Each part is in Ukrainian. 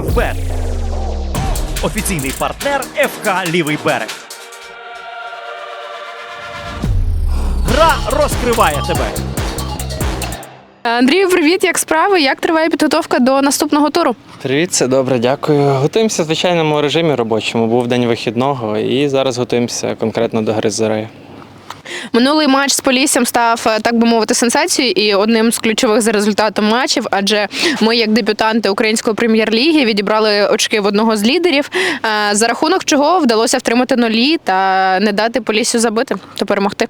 Фавбет. Офіційний партнер ФК Лівий берег. Гра розкриває тебе. Андрію, привіт, як справи? Як триває підготовка до наступного туру? Привіт, все добре, дякую. Готуємося в звичайному режимі робочому. Був день вихідного, і зараз готуємося конкретно до гри з Зорею. Минулий матч з Поліссям став, е, так би мовити, сенсацією і одним з ключових за результатом матчів. Адже ми, як дебютанти української прем'єр-ліги, відібрали очки в одного з лідерів, е, за рахунок чого вдалося втримати нулі та не дати Поліссю забити та перемогти.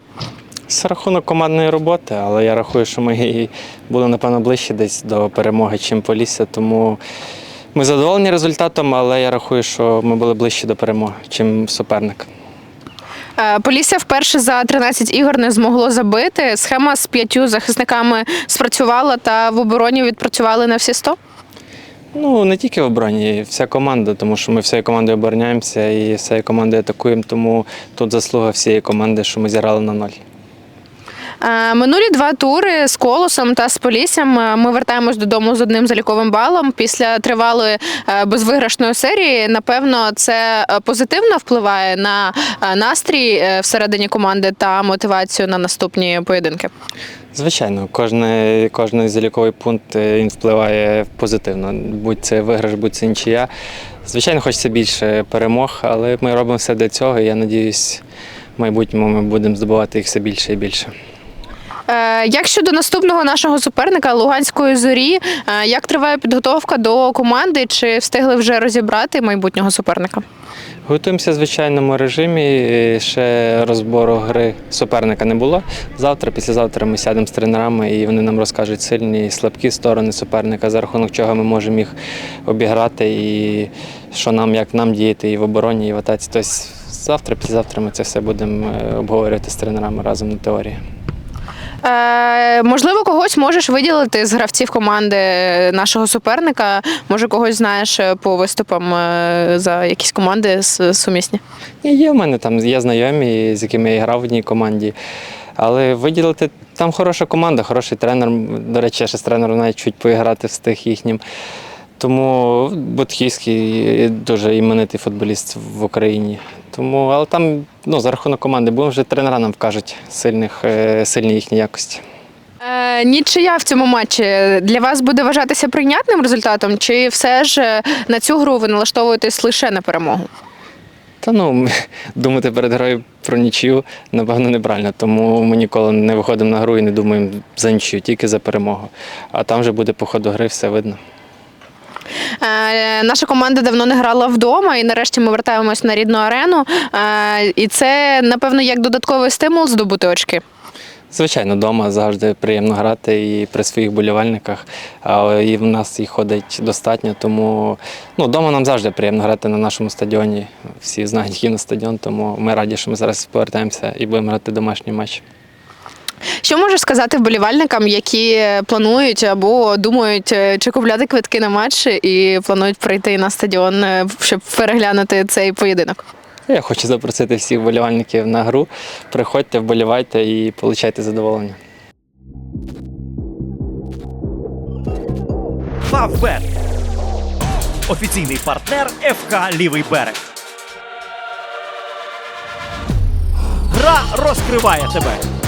З рахунок командної роботи, але я рахую, що ми були, напевно, ближче десь до перемоги, чим Полісся. Тому ми задоволені результатом, але я рахую, що ми були ближче до перемоги, чим суперник. Е, Полісся вперше за 13 ігор не змогло забити. Схема з п'ятью захисниками спрацювала та в обороні відпрацювали на всі 100. Ну, не тільки в обороні, вся команда, тому що ми всією командою обороняємося і всією командою атакуємо, тому тут заслуга всієї команди, що ми зіграли на ноль. Е, Минулі два тури з колосом та з поліссям е, ми вертаємось додому з одним заліковим балом. Після тривалої е, безвиграшної серії, напевно, це позитивно впливає на настрій всередині команди та мотивацію на наступні поєдинки. Звичайно, кожний, кожний заліковий пункт він впливає позитивно. Будь це виграш, будь це нічия. Звичайно, хочеться більше перемог, але ми робимо все для цього. І я надіюсь, в майбутньому ми будемо здобувати їх все більше і більше. Е, Як щодо наступного нашого суперника Луганської зорі, е, як триває підготовка до команди? Чи встигли вже розібрати майбутнього суперника? Готуємося в звичайному режимі. Ще розбору гри суперника не було. Завтра, післязавтра ми сядемо з тренерами і вони нам розкажуть сильні і слабкі сторони суперника, за рахунок чого ми можемо їх обіграти, і що нам, як нам діяти і в обороні, і в атаці. Тобто завтра, післязавтра ми це все будемо е, обговорювати з тренерами разом на теорії. Е, можливо, когось можеш виділити з гравців команди нашого суперника. Може, когось знаєш е, по виступам е, за якісь команди сумісні. І Є в мене там є знайомі, з якими я грав в одній команді. Але виділити там хороша команда, хороший тренер. До речі, я ще з тренером навіть чуть поіграти встиг їхнім. Тому Будківський дуже іменитий футболіст в Україні. Тому, але там ну, за рахунок команди, бо вже тренера нам вкажуть сильних, е, сильні їхні якості. Е, нічия в цьому матчі для вас буде вважатися прийнятним результатом, чи все ж е, на цю гру ви налаштовуєтесь лише на перемогу? Та ну, думати перед грою про нічию, напевно, неправильно. Тому ми ніколи не виходимо на гру і не думаємо за нічию, тільки за перемогу. А там вже буде по ходу гри, все видно. Е, наша команда давно не грала вдома, і нарешті ми вертаємось на рідну арену. Е, і це, напевно, як додатковий стимул здобути очки. Звичайно, вдома завжди приємно грати і при своїх болівальниках, і в нас їх ходить достатньо, тому ну, вдома нам завжди приємно грати на нашому стадіоні. Всі знають, який на стадіон, тому ми раді, що ми зараз повертаємося і будемо грати домашній матч. Що можеш сказати вболівальникам, які планують або думають, е, чи купляти квитки на матч і планують прийти на стадіон, е, щоб переглянути цей поєдинок? Я хочу запросити всіх вболівальників на гру. Приходьте, вболівайте і получайте задоволення. Фавбет. Офіційний партнер ФК Лівий берег. Гра розкриває тебе.